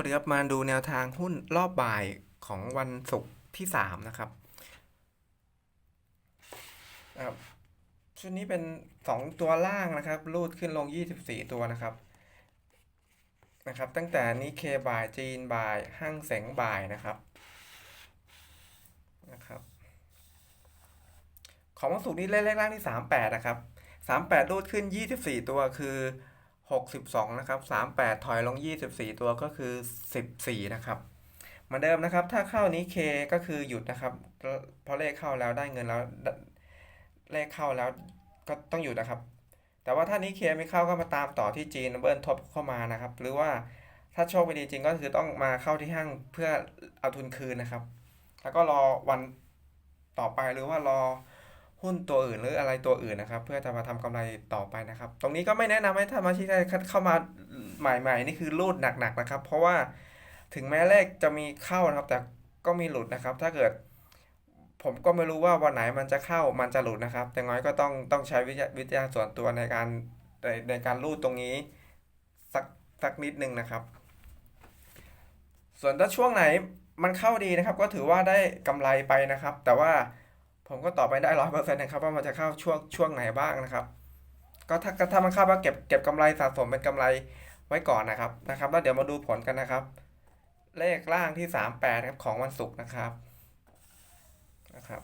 วัสดีครับมาดูแนวทางหุ้นรอบบ่ายของวันศุกร์ที่สามนะครับครับชุดนี้เป็นสองตัวล่างนะครับรูดขึ้นลง24ตัวนะครับนะครับ ตั้งแต่นี้เคบ่ายจีนบ่ายห้างแสงบ่ายนะครับนะครับ ของวันศุกร์นี้เลขล่างที่38นะครับ38รูดขึ้น24ตัวคือ 62 นะครับ 38 ถอยลง 24 ตัวก็คือ 14 นะครับเหมือนเดิมนะครับ ถ้าเข้านี้ K ก็คือหยุดนะครับ เพราะเลขเข้าแล้วได้เงินแล้วเลขเข้าแล้วก็ต้องหยุดนะครับ แต่ว่าถ้านี้ K ไม่เข้าก็มาตามต่อที่จีนเบิร์นทบเข้ามานะครับ หรือว่าถ้าโชคไม่ดีจริงก็คือต้องมาเข้าที่ห้างเพื่อเอาทุนคืนนะครับ แล้วก็รอวันต่อไปหรือว่ารอ หุ้นตัวอื่นหรืออะไรตัวอื่นนะครับ เพื่อจะมาทำกำไรต่อไปนะครับ ตรงนี้ก็ไม่แนะนำให้ท่านมาที่ได้เข้ามาใหม่ ๆ นี่คือรูดหนักๆนะครับ เพราะว่าถึงแม้เลขจะมีเข้านะครับ แต่ก็มีหลุดนะครับ ถ้าเกิด ผมก็ไม่รู้ว่าวันไหนมันจะเข้ามันจะหลุดนะครับ แต่น้อยก็ต้องต้องใช้วิทยาวิทยาส่วนตัวในการในในการรูดตรงนี้สักสักนิดนึงนะครับ ส่วนถ้าช่วงไหนมันเข้าดีนะครับ ก็ถือว่าได้กำไรไปนะครับ แต่ว่า ผมก็ตอบไม่ได้ร้อยเปอร์เซ็นต์นะครับว่ามันจะเข้าช่วงช่วงไหนบ้างนะครับ ก็ถ้าถ้ามันเข้ามาเก็บเก็บกำไรสะสมเป็นกำไรไว้ก่อนนะครับนะครับ แล้วเดี๋ยวมาดูผลกันนะครับ เลขล่างที่ 38ครับของวันศุกร์นะครับนะครับ